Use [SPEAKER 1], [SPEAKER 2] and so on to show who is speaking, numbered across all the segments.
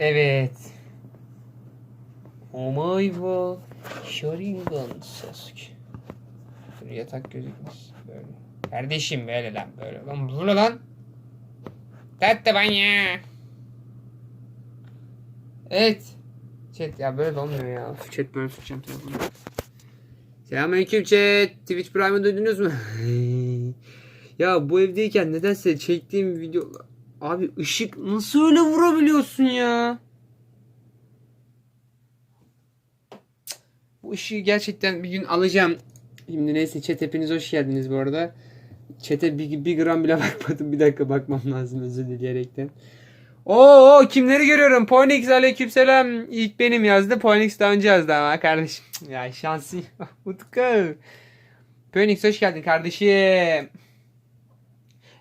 [SPEAKER 1] Evet. God. Sharingan Sasuke. Dur yatak gözükmez. Böyle. Kardeşim böyle lan böyle. Lan bu ne lan? Tatlı banya. Evet. Chat ya böyle de olmuyor ya. Chat böyle tutacağım telefonu. Selamünaleyküm chat. Twitch Prime'ı duydunuz mu? ya bu evdeyken nedense çektiğim video... Abi ışık nasıl öyle vurabiliyorsun ya? Bu ışığı gerçekten bir gün alacağım. Şimdi neyse chat hepiniz hoş geldiniz bu arada. Chat'e bir, bir gram bile bakmadım. Bir dakika bakmam lazım özür dileyerekten. Oo kimleri görüyorum? Poynix aleykümselam. İlk benim yazdı. Poynix daha önce yazdı ama kardeşim. Ya şansı. Utku. Poynix hoş geldin kardeşim.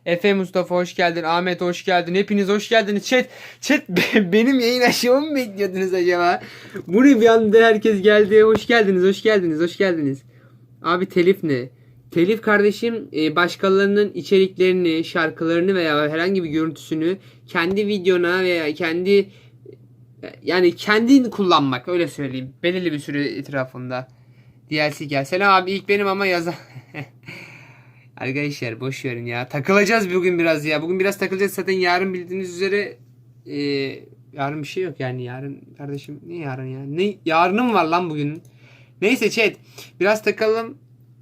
[SPEAKER 1] Efe Mustafa hoş geldin. Ahmet hoş geldin. Hepiniz hoş geldiniz. Chat, chat be- benim yayın açmamı mı bekliyordunuz acaba? Buraya bir anda herkes geldi. Hoş geldiniz, hoş geldiniz, hoş geldiniz. Abi telif ne? Telif kardeşim e, başkalarının içeriklerini, şarkılarını veya herhangi bir görüntüsünü kendi videona veya kendi yani kendin kullanmak öyle söyleyeyim. Belirli bir süre etrafında. DLC gel. Selam abi ilk benim ama yaza. Arkadaşlar boş verin ya. Takılacağız bugün biraz ya. Bugün biraz takılacağız. Zaten yarın bildiğiniz üzere e, yarın bir şey yok yani. Yarın kardeşim ne yarın ya? Ne yarınım var lan bugün. Neyse chat. Biraz takalım.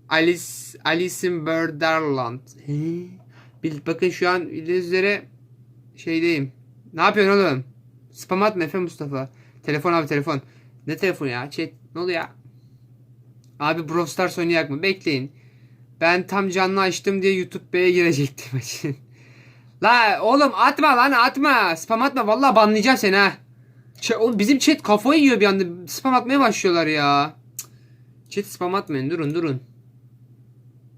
[SPEAKER 1] Alice Alice in Borderland. Bil, bakın şu an bildiğiniz üzere şeydeyim. Ne yapıyorsun oğlum? Spam atma Efe Mustafa. Telefon abi telefon. Ne telefonu ya? Chat ne oluyor ya? Abi Brawl Stars oynayak mı? Bekleyin. Ben tam canlı açtım diye YouTube B'ye girecektim. La oğlum atma lan atma. Spam atma. Vallahi banlayacağım seni ha. Ç- oğlum bizim chat kafayı yiyor bir anda. Spam atmaya başlıyorlar ya. Chat spam atmayın. Durun durun.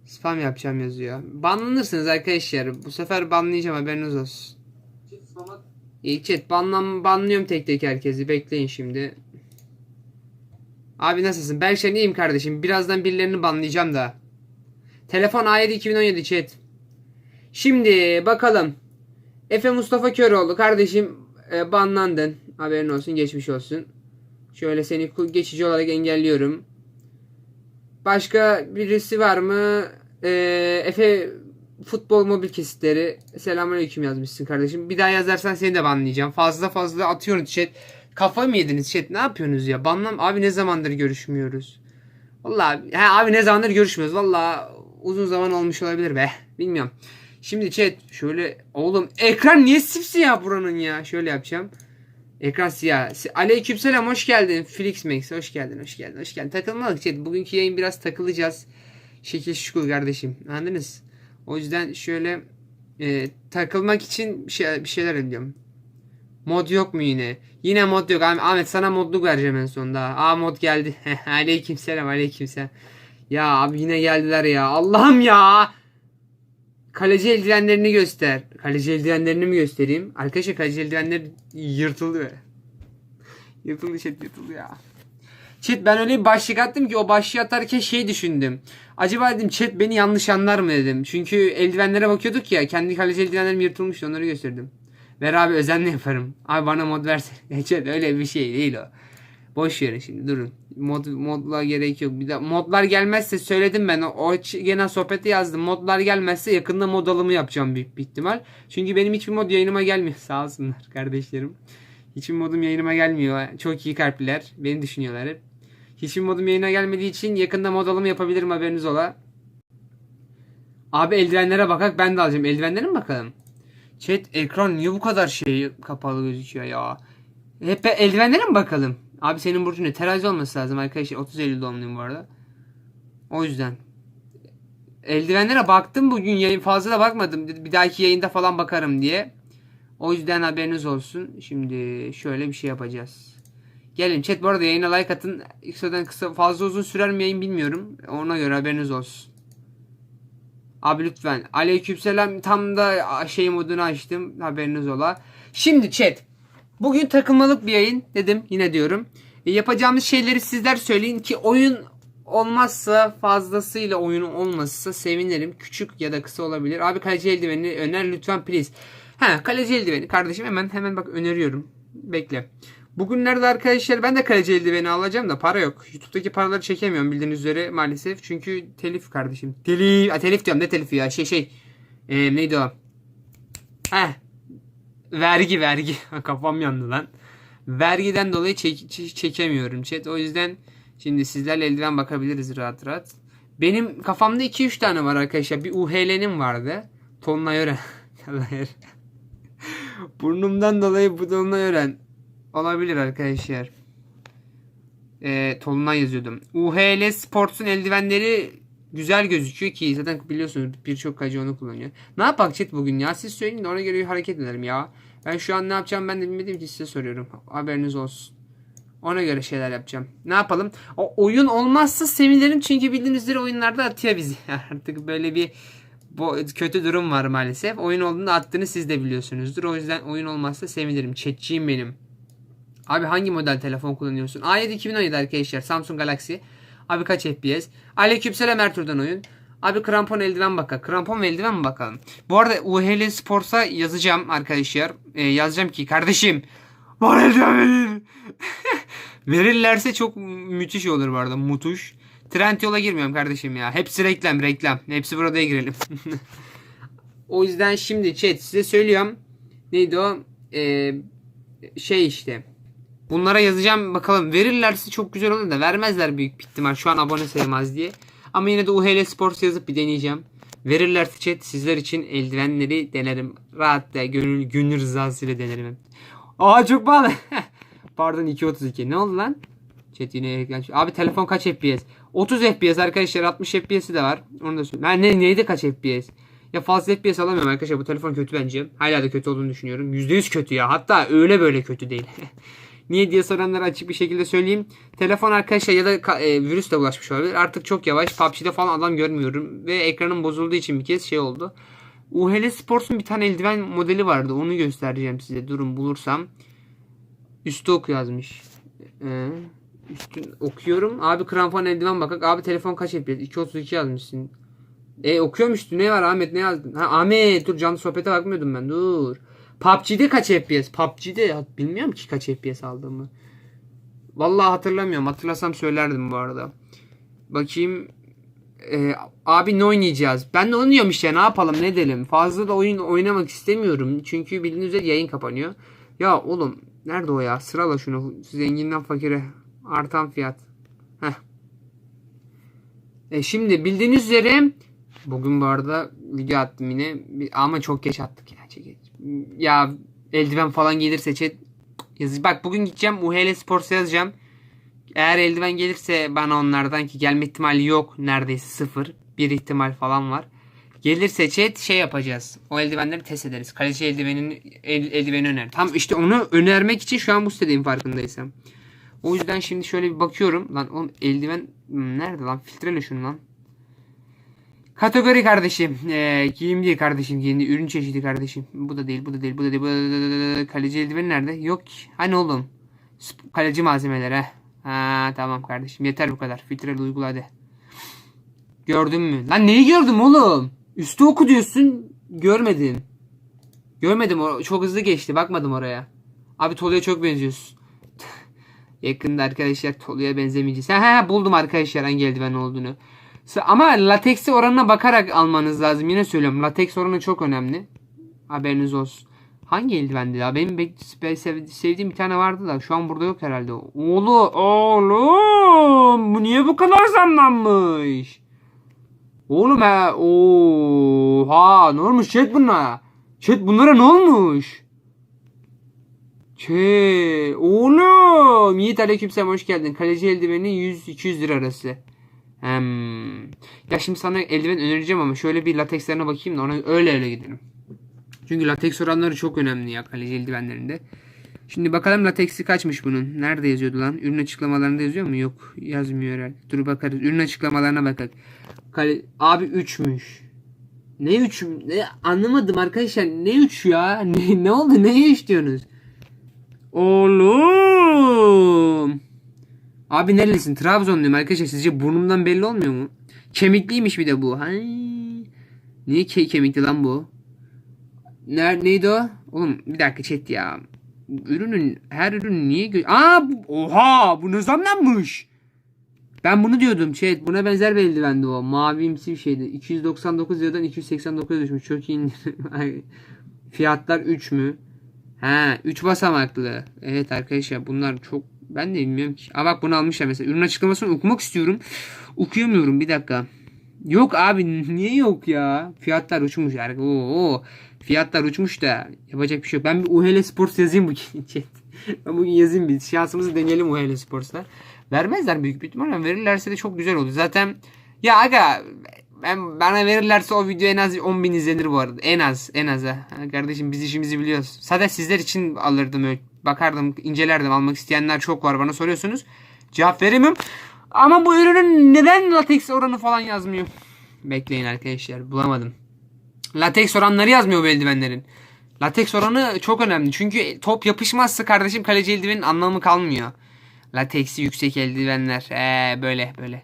[SPEAKER 1] Spam yapacağım yazıyor. Banlanırsınız arkadaşlar. Bu sefer banlayacağım haberiniz olsun. İyi chat banlan banlıyorum tek tek herkesi. Bekleyin şimdi. Abi nasılsın? Berkşen iyiyim kardeşim. Birazdan birilerini banlayacağım da. Telefon A7 2017 chat. Şimdi bakalım. Efe Mustafa Köroğlu kardeşim e, banlandın. Haberin olsun geçmiş olsun. Şöyle seni geçici olarak engelliyorum. Başka birisi var mı? E, Efe futbol mobil kesitleri. Selamünaleyküm yazmışsın kardeşim. Bir daha yazarsan seni de banlayacağım. Fazla fazla atıyorsun chat. Kafa mı yediniz chat? Ne yapıyorsunuz ya? Banlam abi ne zamandır görüşmüyoruz? Vallahi he abi ne zamandır görüşmüyoruz. Vallahi uzun zaman olmuş olabilir be. Bilmiyorum. Şimdi chat şöyle oğlum ekran niye sipsiyah buranın ya? Şöyle yapacağım. Ekran siyah. Si- Aleykümselam hoş geldin. Felix Max hoş geldin hoş geldin hoş geldin. Takılmadık chat. Bugünkü yayın biraz takılacağız. Şekil şukul kardeşim. Anladınız? O yüzden şöyle e, takılmak için bir, şey, bir şeyler ediyorum. Mod yok mu yine? Yine mod yok. Ahmet sana modluk vereceğim en sonunda. Aa mod geldi. aleykümselam aleykümselam. Ya abi yine geldiler ya. Allah'ım ya. Kaleci eldivenlerini göster. Kaleci eldivenlerini mi göstereyim? Arkadaşlar kaleci eldivenleri yırtıldı. Yırtıldı chat yırtıldı ya. Chat ben öyle bir başlık attım ki o başlığı atarken şey düşündüm. Acaba dedim chat beni yanlış anlar mı dedim. Çünkü eldivenlere bakıyorduk ya. Kendi kaleci eldivenlerim yırtılmıştı onları gösterdim. Ver abi özenle yaparım. Abi bana mod versene. Chat öyle bir şey değil o. Boş verin şimdi durun. Mod, modla gerek yok. Bir de modlar gelmezse söyledim ben. O, o ç- gene sohbeti yazdım. Modlar gelmezse yakında mod alımı yapacağım büyük bir ihtimal. Çünkü benim hiçbir mod yayınıma gelmiyor. Sağ olsunlar kardeşlerim. Hiçbir modum yayınıma gelmiyor. Çok iyi kalpliler. Beni düşünüyorlar hep. Hiçbir modum yayına gelmediği için yakında mod alımı yapabilirim haberiniz ola. Abi eldivenlere bakak ben de alacağım. Eldivenlere mi bakalım? Chat ekran niye bu kadar şey kapalı gözüküyor ya? Hep eldivenlere mi bakalım? Abi senin burcun ne? Terazi olması lazım arkadaşlar. 30 Eylül doğumluyum bu arada. O yüzden. Eldivenlere baktım bugün yayın fazla da bakmadım. Bir dahaki yayında falan bakarım diye. O yüzden haberiniz olsun. Şimdi şöyle bir şey yapacağız. Gelin chat bu arada yayına like atın. Kısadan kısa fazla uzun sürer mi yayın bilmiyorum. Ona göre haberiniz olsun. Abi lütfen. Aleykümselam tam da şey modunu açtım. Haberiniz ola. Şimdi chat. Bugün takılmalık bir yayın dedim yine diyorum. E, yapacağımız şeyleri sizler söyleyin ki oyun olmazsa fazlasıyla oyun olmazsa sevinirim. Küçük ya da kısa olabilir. Abi kaleci eldiveni öner lütfen please. Ha kaleci eldiveni kardeşim hemen hemen bak öneriyorum. Bekle. Bugünlerde arkadaşlar ben de kaleci eldiveni alacağım da para yok. YouTube'daki paraları çekemiyorum bildiğiniz üzere maalesef. Çünkü telif kardeşim. Telif, ha, telif diyorum ne telifi ya şey şey. Ee, neydi o? Heh. Vergi vergi. Kafam yandı lan. Vergiden dolayı çek, çe- çekemiyorum chat. O yüzden şimdi sizlerle eldiven bakabiliriz rahat rahat. Benim kafamda 2-3 tane var arkadaşlar. Bir UHL'nin vardı. Tonla öğren. Burnumdan dolayı bu tonla öğren. Olabilir arkadaşlar. Ee, Tolunay yazıyordum. UHL Sports'un eldivenleri güzel gözüküyor ki zaten biliyorsunuz birçok kacı onu kullanıyor. Ne yapak chat bugün ya? Siz söyleyin de ona göre hareket edelim ya. Ben şu an ne yapacağım ben de bilmediğim ki size soruyorum. Haberiniz olsun. Ona göre şeyler yapacağım. Ne yapalım? O oyun olmazsa sevinirim çünkü bildiğiniz üzere oyunlarda atıyor bizi. Artık böyle bir bu kötü durum var maalesef. Oyun olduğunda attığını siz de biliyorsunuzdur. O yüzden oyun olmazsa sevinirim. Chatçiyim benim. Abi hangi model telefon kullanıyorsun? A7 2017 arkadaşlar. Samsung Galaxy. Abi kaç FPS? Aleykümselam Ertuğrul'dan oyun. Abi krampon eldiven bakalım. Krampon ve eldiven mi bakalım? Bu arada UHL Sports'a yazacağım arkadaşlar. Ee, yazacağım ki kardeşim bana eldiven verin. Verirlerse çok müthiş olur bu arada. Mutuş. Trend yola girmiyorum kardeşim ya. Hepsi reklam reklam. Hepsi burada girelim. o yüzden şimdi chat size söylüyorum. Neydi o? Ee, şey işte. Bunlara yazacağım bakalım. Verirlerse çok güzel olur da vermezler büyük ihtimal. Şu an abone sayılmaz diye. Ama yine de UHL Sports yazıp bir deneyeceğim. Verirlerse chat sizler için eldivenleri denerim. Rahat da gönül, gönül rızasıyla denerim. Aa çok pahalı. Pardon 2.32. Ne oldu lan? Chat yine ekran. Abi telefon kaç FPS? 30 FPS arkadaşlar 60 FPS'i de var. Onu da söyleyeyim. Ne, neydi kaç FPS? Ya fazla FPS alamıyorum arkadaşlar. Bu telefon kötü bence. Hala da kötü olduğunu düşünüyorum. %100 kötü ya. Hatta öyle böyle kötü değil. Niye diye soranlara açık bir şekilde söyleyeyim. Telefon arkadaşlar ya da e, virüs de bulaşmış olabilir. Artık çok yavaş. PUBG'de falan adam görmüyorum. Ve ekranım bozulduğu için bir kez şey oldu. UHL Sports'un bir tane eldiven modeli vardı. Onu göstereceğim size. Durun bulursam. Üstü oku yazmış. Ee, üstün okuyorum. Abi krampon eldiven bakak. Abi telefon kaç FPS? 232 yazmışsın. E okuyorum üstü. Ne var Ahmet ne yazdın? Ha Ahmet dur canlı sohbete bakmıyordum ben. Dur. PUBG'de kaç FPS? PUBG'de bilmiyorum ki kaç FPS aldığımı. Vallahi hatırlamıyorum. Hatırlasam söylerdim bu arada. Bakayım. Ee, abi ne oynayacağız? Ben de onu diyorum işte ne yapalım ne edelim. Fazla da oyun oynamak istemiyorum. Çünkü bildiğiniz üzere yayın kapanıyor. Ya oğlum nerede o ya? Sırala şunu. Zenginden fakire. Artan fiyat. Heh. E şimdi bildiğiniz üzere bugün bu arada video attım yine. Ama çok geç attık ya. Ya eldiven falan gelirse chat yazı. Bak bugün gideceğim UHL Sports'a yazacağım. Eğer eldiven gelirse bana onlardan ki gelme ihtimali yok. Neredeyse sıfır. Bir ihtimal falan var. Gelirse chat şey yapacağız. O eldivenleri test ederiz. Kaleci eldivenin el, eldiveni öner. Tam işte onu önermek için şu an bu sitedeyim farkındaysam. O yüzden şimdi şöyle bir bakıyorum. Lan oğlum eldiven hmm, nerede lan? Filtrele şunu lan. Kategori kardeşim. Ee, giyim değil kardeşim. Giyim değil. Ürün çeşidi kardeşim. Bu da değil, bu da değil, bu da değil. Bu da değil. Kaleci eldiveni nerede? Yok ki. Hani oğlum? Kaleci malzemeleri. Ha tamam kardeşim. Yeter bu kadar. Filtreli uygula hadi. Gördün mü? Lan neyi gördüm oğlum? Üstü oku diyorsun. Görmedim. Görmedim. Çok hızlı geçti. Bakmadım oraya. Abi Tolu'ya çok benziyorsun. Yakında arkadaşlar Tolu'ya benzemeyeceğiz. Ha, ha buldum arkadaşlar hangi eldiven olduğunu. Ama lateksi oranına bakarak almanız lazım. Yine söylüyorum. Lateks oranı çok önemli. Haberiniz olsun. Hangi eldivendi ya? Benim sevdiğim bir tane vardı da şu an burada yok herhalde. Oğlu, oğlum bu niye bu kadar zamlanmış? Oğlum ha, oha ne olmuş chat bunlara? Chat bunlara ne olmuş? Çe, oğlum. Yiğit aleykümselam hoş geldin. Kaleci eldiveni 100-200 lira arası. Hem. Ya şimdi sana eldiven önereceğim ama şöyle bir latekslerine bakayım da ona öyle öyle gidelim. Çünkü lateks oranları çok önemli ya kaleci eldivenlerinde. Şimdi bakalım lateksi kaçmış bunun. Nerede yazıyordu lan? Ürün açıklamalarında yazıyor mu? Yok yazmıyor herhalde. Dur bakarız. Ürün açıklamalarına bakalım. Kale... Abi 3'müş. Ne 3? Ne anlamadım arkadaşlar. Ne 3 ya? Ne, ne oldu? Neye 3 diyorsunuz? Oğlum. Abi nerelisin? Trabzonluyum arkadaşlar. Sizce burnumdan belli olmuyor mu? Kemikliymiş bir de bu. Hay. Niye ke kemikli lan bu? Ner neydi o? Oğlum bir dakika chat ya. Ürünün her ürün niye Aa oha bu ne zamlanmış? Ben bunu diyordum chat. Buna benzer bir eldivendi o. Mavimsi bir şeydi. 299 liradan 289 düşmüş. Çok iyi Fiyatlar 3 mü? He 3 basamaklı. Evet arkadaşlar bunlar çok ben de bilmiyorum ki. Aa bak bunu almışlar mesela. Ürün açıklamasını okumak istiyorum. Okuyamıyorum bir dakika. Yok abi niye yok ya? Fiyatlar uçmuş yani. Oo, fiyatlar uçmuş da yapacak bir şey yok. Ben bir UHL Sports yazayım bugün. Ben bugün yazayım bir şansımızı deneyelim UHL Sports'la. Vermezler büyük bir ihtimalle. Verirlerse de çok güzel olur. Zaten ya aga ben bana verirlerse o video en az 10 bin izlenir bu arada. En az en az. Ha, Kardeşim biz işimizi biliyoruz. Zaten sizler için alırdım öyle. Bakardım incelerdim almak isteyenler çok var bana soruyorsunuz. Cevap veremem. Ama bu ürünün neden lateks oranı falan yazmıyor? Bekleyin arkadaşlar bulamadım. Lateks oranları yazmıyor bu eldivenlerin. Lateks oranı çok önemli. Çünkü top yapışmazsa kardeşim kaleci eldivenin anlamı kalmıyor. Lateksi yüksek eldivenler. Ee, böyle böyle.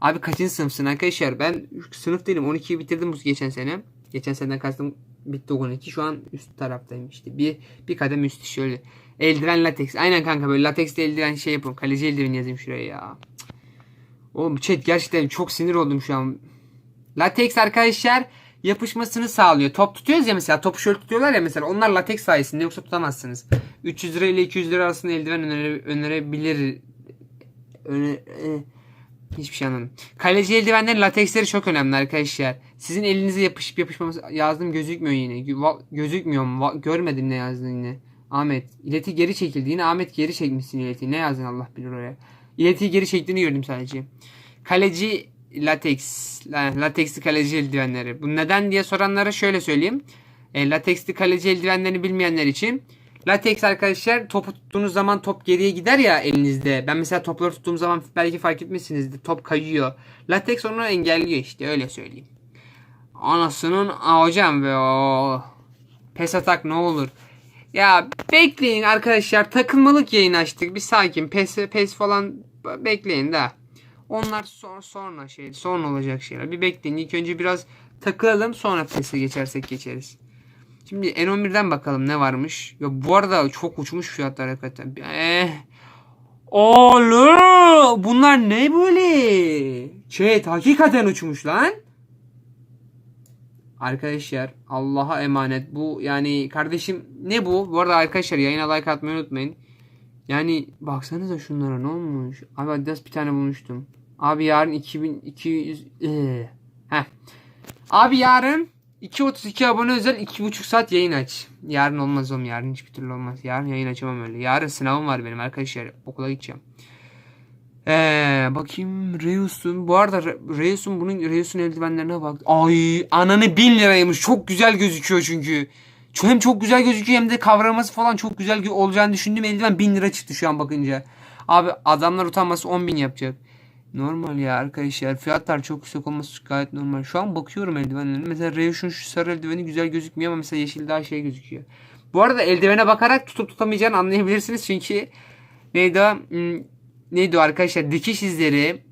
[SPEAKER 1] Abi kaçıncı sınıfsın arkadaşlar? Ben sınıf değilim. 12'yi bitirdim bu geçen sene. Geçen seneden kastım bitti 12. Şu an üst taraftayım işte. Bir, bir kadem üstü şöyle. Eldiven lateks. Aynen kanka böyle lateksli eldiven şey yapıyorum. Kaleci eldiven yazayım şuraya ya. Oğlum chat gerçekten çok sinir oldum şu an. Lateks arkadaşlar yapışmasını sağlıyor. Top tutuyoruz ya mesela. Topu şöyle tutuyorlar ya mesela. Onlar lateks sayesinde yoksa tutamazsınız. 300 lira ile 200 lira arasında eldiven önere, önerebilir. Öne, e, hiçbir şey anlamadım. Kaleci eldivenlerin lateksleri çok önemli arkadaşlar. Sizin elinize yapışıp yapışmaması yazdım gözükmüyor yine. Gözükmüyor mu? Görmedim ne yazdın yine. Ahmet. İleti geri çekildi. Yine Ahmet geri çekmişsin ileti. Ne yazdın Allah bilir oraya. İletiyi geri çektiğini gördüm sadece. Kaleci lateks. la- Lateksli kaleci eldivenleri. Bu neden diye soranlara şöyle söyleyeyim. E, lateksli kaleci eldivenlerini bilmeyenler için. Lateks arkadaşlar topu tuttuğunuz zaman top geriye gider ya elinizde. Ben mesela topları tuttuğum zaman belki fark etmişsinizdir. Top kayıyor. Lateks onu engelliyor işte öyle söyleyeyim. Anasının hocam ve o pes atak ne olur. Ya bekleyin arkadaşlar takılmalık yayın açtık. Bir sakin pes pes falan bekleyin de. Onlar sonra sonra şey sonra olacak şeyler. Bir bekleyin. İlk önce biraz takılalım sonra PES'e geçersek geçeriz. Şimdi N11'den bakalım ne varmış. Ya bu arada çok uçmuş fiyatlar hakikaten. Eh. Oğlum bunlar ne böyle? Chat hakikaten uçmuş lan. Arkadaşlar Allah'a emanet. Bu yani kardeşim ne bu? Bu arada arkadaşlar yayına like atmayı unutmayın. Yani baksanıza şunlara ne olmuş. Abi Adidas bir tane bulmuştum. Abi yarın 2200 ee. Heh. Abi yarın 2.32 abone özel 2.5 saat yayın aç. Yarın olmaz oğlum yarın hiçbir türlü olmaz. Yarın yayın açamam öyle. Yarın sınavım var benim arkadaşlar. Okula gideceğim. Ee, bakayım Reus'un. Bu arada Re- Reus'un bunun Reus'un eldivenlerine bak. Ay ananı 1000 liraymış. Çok güzel gözüküyor çünkü. Hem çok güzel gözüküyor hem de kavraması falan çok güzel olacağını düşündüğüm eldiven 1000 lira çıktı şu an bakınca. Abi adamlar utanması 10 bin yapacak. Normal ya arkadaşlar. Fiyatlar çok yüksek olması gayet normal. Şu an bakıyorum eldivenlerine. Mesela Reus'un şu sarı eldiveni güzel gözükmüyor ama mesela yeşil daha şey gözüküyor. Bu arada eldivene bakarak tutup tutamayacağını anlayabilirsiniz. Çünkü neydi o? Neydi o arkadaşlar? Dikiş izleri,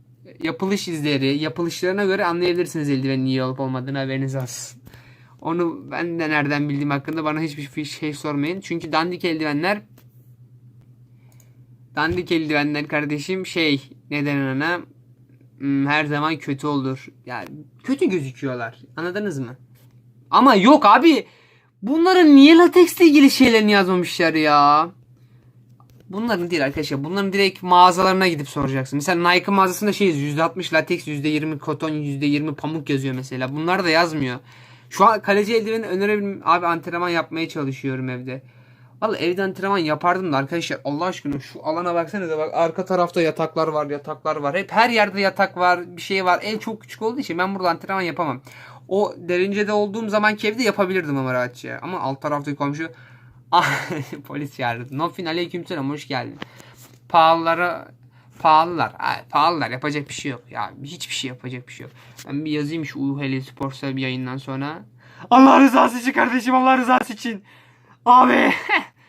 [SPEAKER 1] yapılış izleri, yapılışlarına göre anlayabilirsiniz eldivenin iyi olup olmadığını haberiniz olsun. Onu ben de nereden bildiğim hakkında bana hiçbir şey sormayın. Çünkü dandik eldivenler dandik eldivenler kardeşim şey neden ona Hmm, her zaman kötü olur. Yani kötü gözüküyorlar. Anladınız mı? Ama yok abi. Bunların niye lateksle ilgili şeylerini yazmamışlar ya? Bunların değil arkadaşlar. Bunların direkt mağazalarına gidip soracaksın. Mesela Nike mağazasında şey %60 lateks, %20 koton, %20 pamuk yazıyor mesela. Bunlar da yazmıyor. Şu an kaleci eldiveni önerebilirim. Abi antrenman yapmaya çalışıyorum evde. Valla evde antrenman yapardım da arkadaşlar Allah aşkına şu alana baksanıza bak arka tarafta yataklar var yataklar var. Hep her yerde yatak var bir şey var. Ev çok küçük olduğu için ben burada antrenman yapamam. O derince'de olduğum zamanki evde yapabilirdim ama rahatça. Ama alt taraftaki komşu polis çağırdı. Nofin aleykümselam hoş geldin. Pahalılara pahalılar. Pahalılar yapacak bir şey yok. Ya hiçbir şey yapacak bir şey yok. Ben bir yazayım şu UHL Sports'a bir yayından sonra. Allah rızası için kardeşim Allah rızası için. Abi.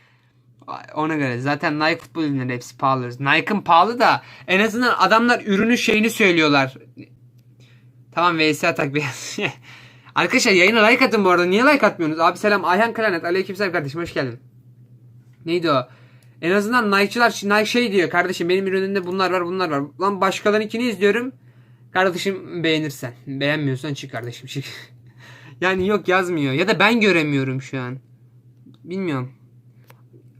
[SPEAKER 1] Ona göre zaten Nike futbol ürünleri hepsi pahalı. Nike'ın pahalı da en azından adamlar ürünü şeyini söylüyorlar. Tamam VS atak biraz. Arkadaşlar yayına like atın bu arada. Niye like atmıyorsunuz? Abi selam Ayhan Kalanet. Aleykümselam kardeşim hoş geldin. Neydi o? En azından Nike'çılar Nike şey diyor kardeşim benim ürünümde bunlar var bunlar var. Lan başkalarınkini izliyorum. Kardeşim beğenirsen. Beğenmiyorsan çık kardeşim çık. yani yok yazmıyor. Ya da ben göremiyorum şu an. Bilmiyorum.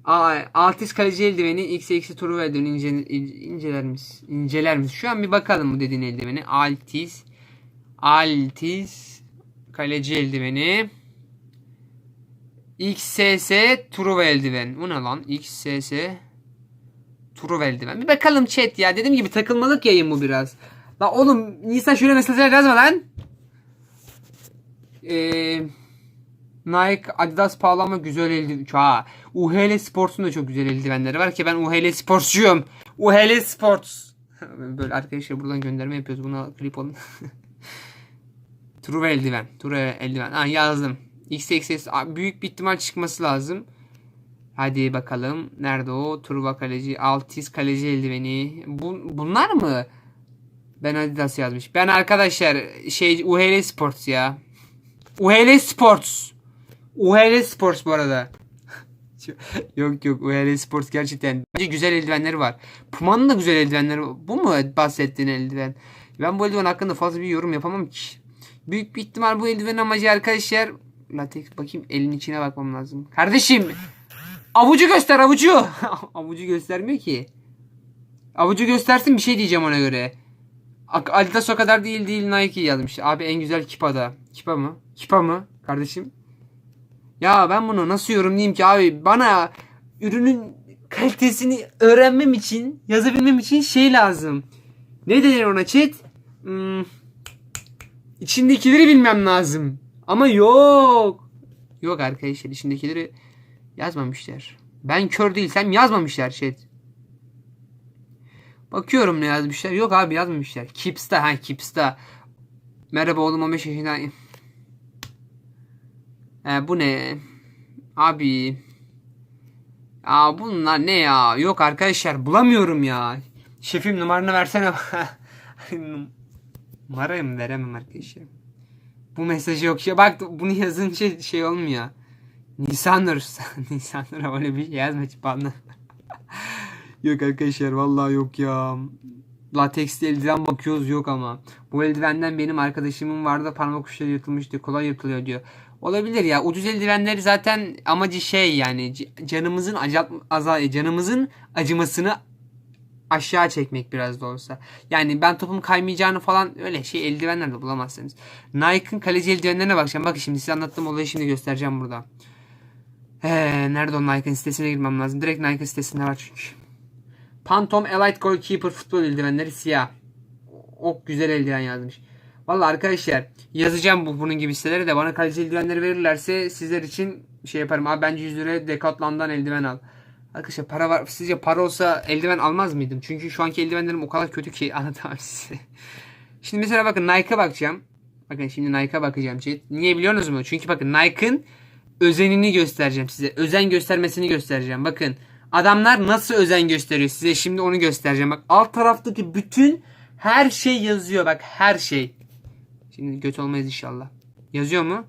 [SPEAKER 1] Aa, Altis kaleci eldiveni X eksi turu eldiveni ince, inceler misin? İnceler misin? Şu an bir bakalım bu dediğin eldiveni. Altis Altis kaleci eldiveni XSS Truva eldiven. Bu ne lan? XSS Truva eldiven. Bir bakalım chat ya. Dediğim gibi takılmalık yayın bu biraz. La oğlum Nisa şöyle mesajlar yazma lan. Eee Nike, Adidas pahalı ama güzel eldiven. Ha, UHL Sports'un da çok güzel eldivenleri var ki ben UHL Sports'cuyum. UHL Sports. Böyle arkadaşlar buradan gönderme yapıyoruz. Buna klip olun. True eldiven. True eldiven. Ha yazdım. XXS büyük bir ihtimal çıkması lazım. Hadi bakalım. Nerede o? Truva kaleci. Altis kaleci eldiveni. Bu, bunlar mı? Ben Adidas yazmış. Ben arkadaşlar şey UHL Sports ya. UHL Sports. UHL Sports bu arada. yok yok UHL Sports gerçekten. Bence güzel eldivenleri var. Puma'nın da güzel eldivenleri var. Bu mu bahsettiğin eldiven? Ben bu eldiven hakkında fazla bir yorum yapamam ki. Büyük bir ihtimal bu eldiven amacı arkadaşlar. Latex bakayım elin içine bakmam lazım. Kardeşim avucu göster avucu. avucu göstermiyor ki. Avucu göstersin bir şey diyeceğim ona göre. Adidas o kadar değil değil Nike yazmış. Abi en güzel Kipa'da. Kipa mı? Kipa mı kardeşim? Ya ben bunu nasıl yorumlayayım ki abi? Bana ürünün kalitesini öğrenmem için, yazabilmem için şey lazım. Ne denir ona chat? Hmm, içindekileri bilmem lazım. Ama yok. Yok arkadaşlar içindekileri yazmamışlar. Ben kör değilsem yazmamışlar chat. Bakıyorum ne yazmışlar. Yok abi yazmamışlar. Kipsta ha Kipsta. Merhaba oğlum 15 yaşındayım. E, bu ne? Abi. Aa bunlar ne ya? Yok arkadaşlar bulamıyorum ya. Şefim numaranı versene. Numarayı veremem arkadaşlar. Bu mesajı yok. Ya bak bunu yazınca şey olmuyor. Nisanur. Nisanur öyle bir şey yazma bana. yok arkadaşlar vallahi yok ya. Lateksli eldiven bakıyoruz yok ama. Bu eldivenden benim arkadaşımın vardı parmak uçları yırtılmıştı. Kolay yırtılıyor diyor. Olabilir ya. Ucuz eldivenleri zaten amacı şey yani canımızın acap azal canımızın acımasını aşağı çekmek biraz da olsa. Yani ben topum kaymayacağını falan öyle şey eldivenler de bulamazsınız. Nike'ın kaleci eldivenlerine bakacağım. Bakın şimdi size anlattığım olayı şimdi göstereceğim burada. He, nerede o Nike'ın sitesine girmem lazım. Direkt Nike sitesinde var çünkü. Phantom Elite Goalkeeper futbol eldivenleri siyah. O güzel eldiven yazmış. Valla arkadaşlar yazacağım bu bunun gibi sitelere de bana kaleci eldivenleri verirlerse sizler için şey yaparım. Abi bence 100 liraya Decathlon'dan eldiven al. Arkadaşlar para var. Sizce para olsa eldiven almaz mıydım? Çünkü şu anki eldivenlerim o kadar kötü ki anlatamam size. Şimdi mesela bakın Nike'a bakacağım. Bakın şimdi Nike'a bakacağım. Niye biliyorsunuz mu? Çünkü bakın Nike'ın özenini göstereceğim size. Özen göstermesini göstereceğim. Bakın adamlar nasıl özen gösteriyor size şimdi onu göstereceğim. Bak alt taraftaki bütün her şey yazıyor. Bak her şey. Şimdi göt olmayız inşallah. Yazıyor mu?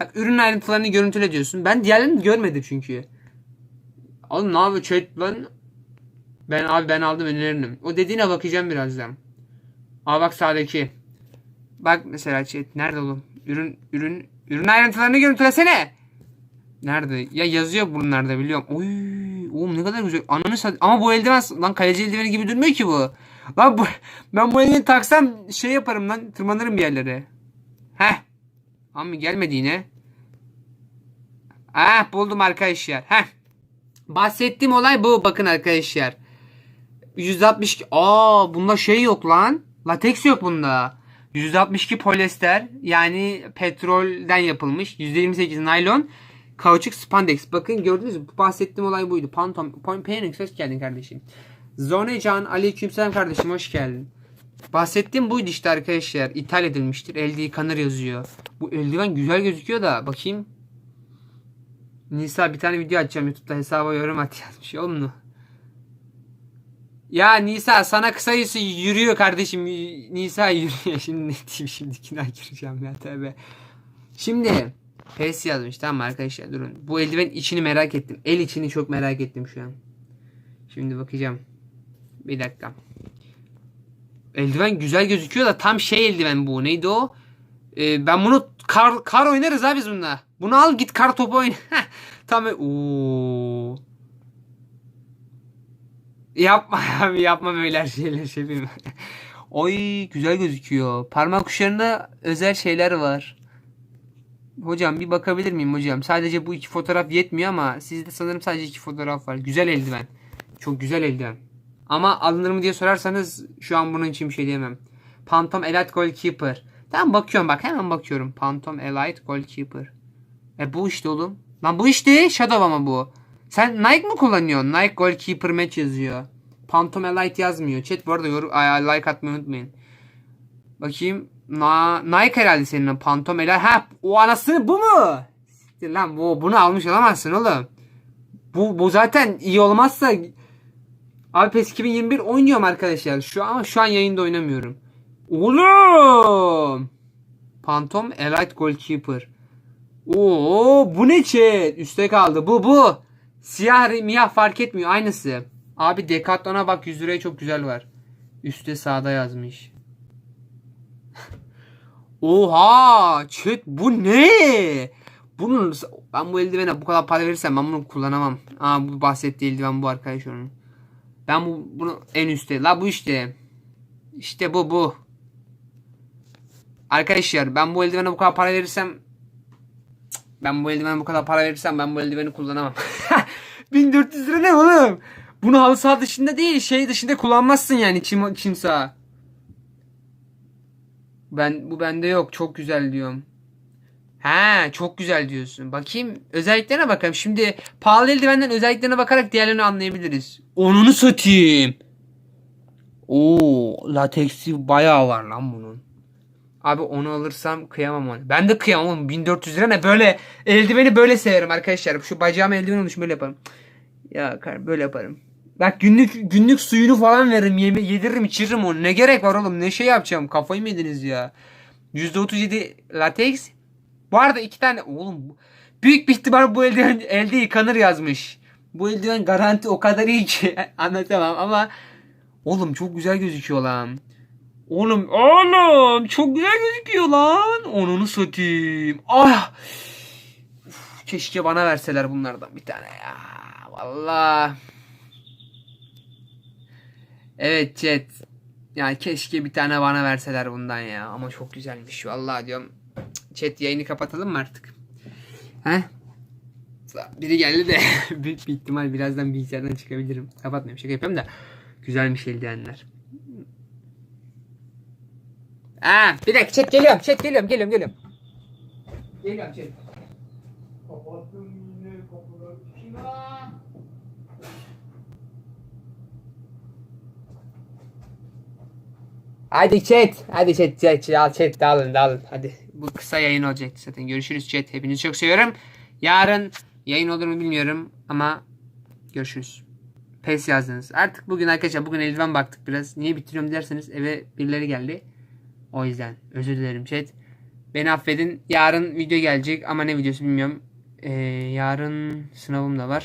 [SPEAKER 1] Bak ürün ayrıntılarını görüntüle diyorsun. Ben diğerlerini görmedim çünkü. Oğlum ne yapıyor chat lan? Ben abi ben aldım öneririm. O dediğine bakacağım birazdan. Aa bak sağdaki. Bak mesela chat nerede oğlum? Ürün ürün ürün ayrıntılarını görüntülesene. Nerede? Ya yazıyor bunlarda biliyorum. Oy, oğlum ne kadar güzel. Ananı. Ama bu eldiven lan kaleci eldiveni gibi durmuyor ki bu. Lan bu, ben bu eldiveni taksam şey yaparım lan. Tırmanırım bir yerlere. Heh. Ama gelmedi yine. Ah buldum arkadaşlar. Heh. Bahsettiğim olay bu. Bakın arkadaşlar. 162. Aa bunda şey yok lan. Lateks yok bunda. 162 polyester yani petrolden yapılmış. %28 naylon. Kauçuk spandex. Bakın gördünüz mü? Bahsettiğim olay buydu. Phantom. Phoenix hoş geldin kardeşim. Zonecan aleykümselam kardeşim hoş geldin. Bahsettiğim buydu işte arkadaşlar. İthal edilmiştir. Elde yıkanır yazıyor. Bu eldiven güzel gözüküyor da bakayım. Nisa bir tane video açacağım YouTube'da hesaba yorum at yazmış. Oğlum mu? Ya Nisa sana kısayısı yürüyor kardeşim. Nisa yürüyor. Şimdi ne diyeyim şimdi kina gireceğim ya tövbe. Şimdi PES yazmış tamam arkadaşlar durun. Bu eldiven içini merak ettim. El içini çok merak ettim şu an. Şimdi bakacağım. Bir dakika. Eldiven güzel gözüküyor da tam şey eldiven bu. Neydi o? Ee, ben bunu kar, kar oynarız abi biz bununla. Bunu al git kar topu oyna. tam ooo. Yapma abi yapma böyle şeyler şefim. Oy güzel gözüküyor. Parmak uçlarında özel şeyler var. Hocam bir bakabilir miyim hocam? Sadece bu iki fotoğraf yetmiyor ama sizde sanırım sadece iki fotoğraf var. Güzel eldiven. Çok güzel eldiven. Ama alınır mı diye sorarsanız şu an bunun için bir şey diyemem. Phantom Elite Goalkeeper. Tamam bakıyorum bak hemen bakıyorum. Phantom Elite Goalkeeper. E bu işte oğlum. Lan bu işte Shadow ama bu. Sen Nike mi kullanıyorsun? Nike Goalkeeper Match yazıyor. Phantom Elite yazmıyor. Chat bu arada yorum, like atmayı unutmayın. Bakayım. Na, Nike herhalde senin o Phantom Elite. Ha o anasını bu mu? Lan bu, bunu almış olamazsın oğlum. Bu, bu zaten iyi olmazsa Abi PES 2021 oynuyorum arkadaşlar. Şu an şu an yayında oynamıyorum. Oğlum. Phantom Elite Goalkeeper. Oo bu ne chat? Üste kaldı. Bu bu. Siyah miyah fark etmiyor. Aynısı. Abi Decathlon'a bak 100 liraya çok güzel var. Üste sağda yazmış. Oha! Chat bu ne? Bunun ben bu eldivene bu kadar para verirsem ben bunu kullanamam. Aa bu bahsettiği eldiven bu arkadaş onun. Ben bu bunu en üstte. La bu işte. İşte bu bu. Arkadaşlar ben bu eldivene bu kadar para verirsem ben bu eldivene bu kadar para verirsem ben bu eldiveni kullanamam. 1400 lira ne oğlum? Bunu halı saha dışında değil şey dışında kullanmazsın yani çim, çim saha. Ben bu bende yok çok güzel diyorum. He çok güzel diyorsun. Bakayım özelliklerine bakalım. Şimdi pahalı eldivenden özelliklerine bakarak diğerlerini anlayabiliriz. Onunu satayım. Oo lateksi bayağı var lan bunun. Abi onu alırsam kıyamam onu. Ben de kıyamam oğlum. 1400 lira ne böyle eldiveni böyle severim arkadaşlar. Şu bacağıma eldiven olmuş böyle yaparım. Ya kar böyle yaparım. Bak günlük günlük suyunu falan veririm, yeme yediririm, içiririm onu. Ne gerek var oğlum? Ne şey yapacağım? Kafayı mı yediniz ya? %37 lateks. Bu arada iki tane oğlum büyük bir ihtimal bu eldiven elde yıkanır yazmış. Bu eldiven garanti o kadar iyi ki anlatamam ama oğlum çok güzel gözüküyor lan. Oğlum oğlum çok güzel gözüküyor lan. Onunu satayım. Ah. Uf, keşke bana verseler bunlardan bir tane ya. Vallahi. Evet chat. Yani keşke bir tane bana verseler bundan ya. Ama çok güzelmiş. Vallahi diyorum. Chat yayını kapatalım mı artık? He? Biri geldi de büyük bir ihtimal birazdan bilgisayardan çıkabilirim. Kapatmıyorum şaka yapıyorum da. Güzelmiş eldivenler. Ha, bir dakika chat geliyorum. Chat geliyorum geliyorum geliyorum. Geliyorum chat. Kapattım yine kapıları. Hadi chat. Hadi chat chat chat, chat dağılın dağılın. Hadi bu kısa yayın olacak zaten. Görüşürüz chat. Hepinizi çok seviyorum. Yarın yayın olur mu bilmiyorum ama görüşürüz. Pes yazdınız. Artık bugün arkadaşlar bugün eldiven baktık biraz. Niye bitiriyorum derseniz eve birileri geldi. O yüzden özür dilerim chat. Beni affedin. Yarın video gelecek ama ne videosu bilmiyorum. Ee, yarın sınavım da var.